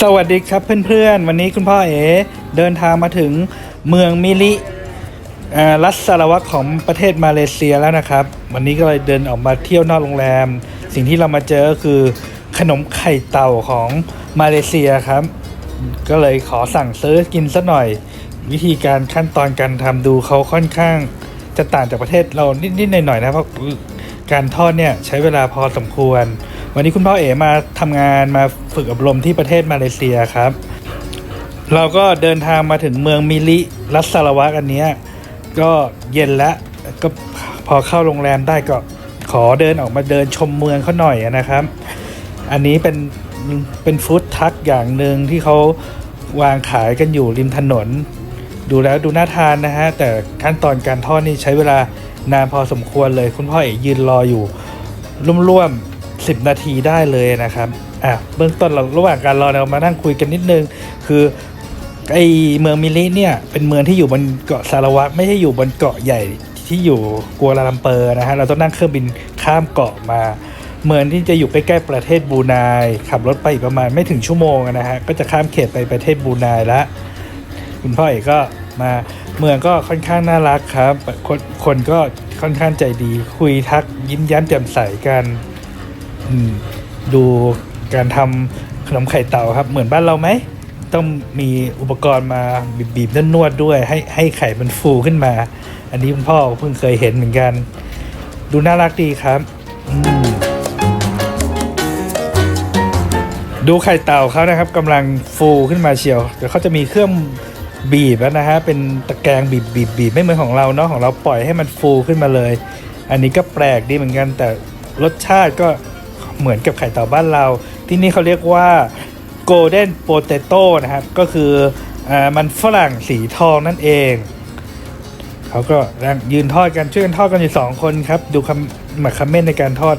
สวัสดีครับเพื่อนๆ วันนี้คุณพ่อเอ๋เดินทางมาถึงเมืองมิลิรัฐสารวัตรของประเทศมาเลเซียแล้วนะครับ วันนี้ก็เลยเดินออกมาเที่ยวนอกโรงแรม สิ่งที่เรามาเจอก็คือขนมไข่เต่าของมาเลเซียครับ ก็เลยขอสั่งซื้อกินสักหน่อย วิธีการขั้นตอนการทำดูเขาค่อนข้างจะต่างจากประเทศเรานิดๆหน่อยๆนะเพราะการทอดเนี่ยใช้เวลาพอสมควร วันนี้คุณพ่อเอ๋มาทำงานมาฝึกอบรมที่ประเทศมาเลเซียครับ เราก็เดินทางมาถึงเมืองมิลิรัสสารวัตรอันเนี้ยก็เย็นแล้วก็พอเข้าโรงแรมได้ก็ขอเดินออกมาเดินชมเมืองเขาหน่อยนะครับ อันนี้เป็นเป็นฟู้ดทักอย่างหนึ่งที่เขาวางขายกันอยู่ริมถนน ดูแล้วดูน่าทานนะฮะ แต่ขั้นตอนการทอดนี่ใช้เวลานานพอสมควรเลย คุณพ่อเอกยืนรออยู่ร่วมๆ 10 นาทีได้เลยนะครับอะเบื้องต้นเราระหว่างการรอเรามานั่งคุยกันนิดนึง คือไอเมืองมิลิเนี่ยเป็นเมืองที่อยู่บนเกาะสารวัตรไม่ใช่อยู่บนเกาะใหญ่ที่อยู่กัวลาลัมเปอร์นะฮะเราต้องนั่งเครื่องบินข้ามเกาะมา เมืองที่จะอยู่ใกล้ๆประเทศบรูไนขับรถไปอีกประมาณไม่ถึงชั่วโมงนะฮะก็จะข้ามเขตไปประเทศบรูไนแล้วคุณพ่อเอกก็มาเมืองก็ค่อนข้างน่ารักครับ คนคนก็ค่อนข้างใจดีคุยทักยิ้มแย้มแจ่มใสกัน ดูการทำขนมไข่เต่าครับ เหมือนบ้านเราไหม ต้องมีอุปกรณ์มาบีบๆนวดๆด้วย ให้ให้ไข่มันฟูขึ้นมา อันนี้คุณพ่อเพิ่งเคยเห็นเหมือนกัน ดูน่ารักดีครับ ดูไข่เต่าเขานะครับกำลังฟูขึ้นมาเชียวเดี๋ยวเขาจะมีเครื่องบีบแล้วนะฮะเป็นตะแกรงบีบบีบบีบไม่เหมือนของเราเนาะของเราปล่อยให้มันฟูขึ้นมาเลย อันนี้ก็แปลกดีเหมือนกันแต่รสชาติก็ เหมือนกับไข่เต่าบ้านเรา ที่นี่เขาเรียกว่า golden potato นะครับ ก็คืออมันฝรั่งสีทองนั่นเองเขาก็ยืนทอดกันช่วยกันทอดกันอยู่สองคนครับ ดูคำหมักคำเม่นในการทอด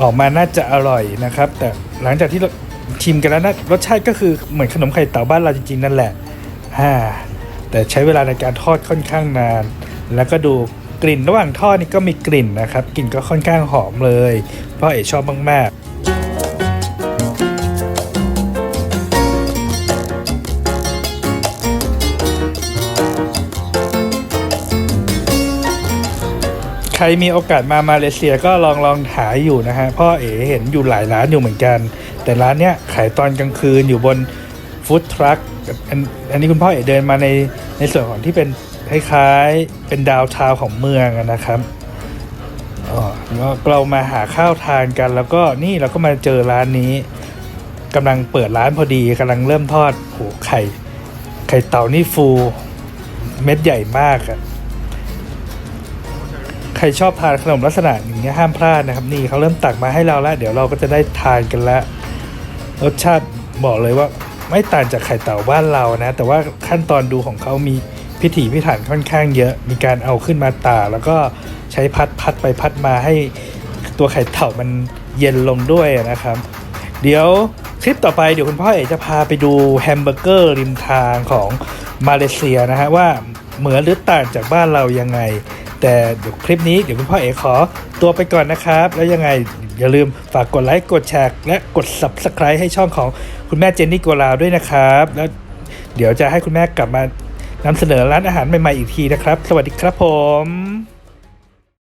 ออกมาน่าจะอร่อยนะครับ แต่หลังจากที่ชิมกันแล้วนะรสชาติก็คือเหมือนขนมไข่เต่าบ้านเราจริงๆนั่นแหละอ่าแต่ใช้เวลาในการทอดค่อนข้างนาน แล้วก็ดู กลิ่นระหว่างทอดนี่ก็มีกลิ่นนะครับ กลิ่นก็ค่อนข้างหอมเลย เพราะเอ๋ชอบมากๆใครมีโอกาสมามาเลเซียก็ลองลองหาอยู่นะฮะพ่อเอ๋เห็นอยู่หลายร้านอยู่เหมือนกัน แต่ร้านเนี้ยขายตอนกลางคืนอยู่บนฟู้ดทรัคอันอันนี้คุณพ่อเอ๋เดินมาในในส่วนของที่เป็น คล้ายๆ เป็นดาวทาวของเมืองนะครับอ๋อเรามาหาข้าวทานกัน แล้วก็นี่เราก็มาเจอร้านนี้กำลังเปิดร้านพอดีกำลังเริ่มทอดโหไข่ ไข่เต่านี่ฟูเม็ดใหญ่มากอะใครชอบทานขนมลักษณะอย่างเงี้ยห้ามพลาดนะครับ นี่เขาเริ่มตักมาให้เราแล้ว เดี๋ยวเราก็จะได้ทานกันแล้วรสชาติบอกเลยว่าไม่ต่างจากไข่เต่าบ้านเรานะ แต่ว่าขั้นตอนดูของเขามี พิถีพิถันค่อนข้างเยอะ มีการเอาขึ้นมาตากแล้วก็ใช้พัดพัดไปพัดมาให้ตัวไข่เต่ามันเย็นลงด้วยนะครับ เดี๋ยวคลิปต่อไปเดี๋ยวคุณพ่อเอกจะพาไปดูแฮมเบอร์เกอร์ริมทางของมาเลเซียนะฮะว่าเหมือนหรือต่างจากบ้านเรายังไง แต่เดี๋ยวคลิปนี้เดี๋ยวคุณพ่อเอกขอตัวไปก่อนนะครับ แล้วยังไงอย่าลืมฝากกดไลค์กดแชร์และกด Subscribe ให้ช่องของคุณแม่เจนนี่กัวลาวด้วยนะครับ แล้วเดี๋ยวจะให้คุณแม่กลับมา นำเสนอร้านอาหารใหม่ๆอีกทีนะครับ สวัสดีครับผม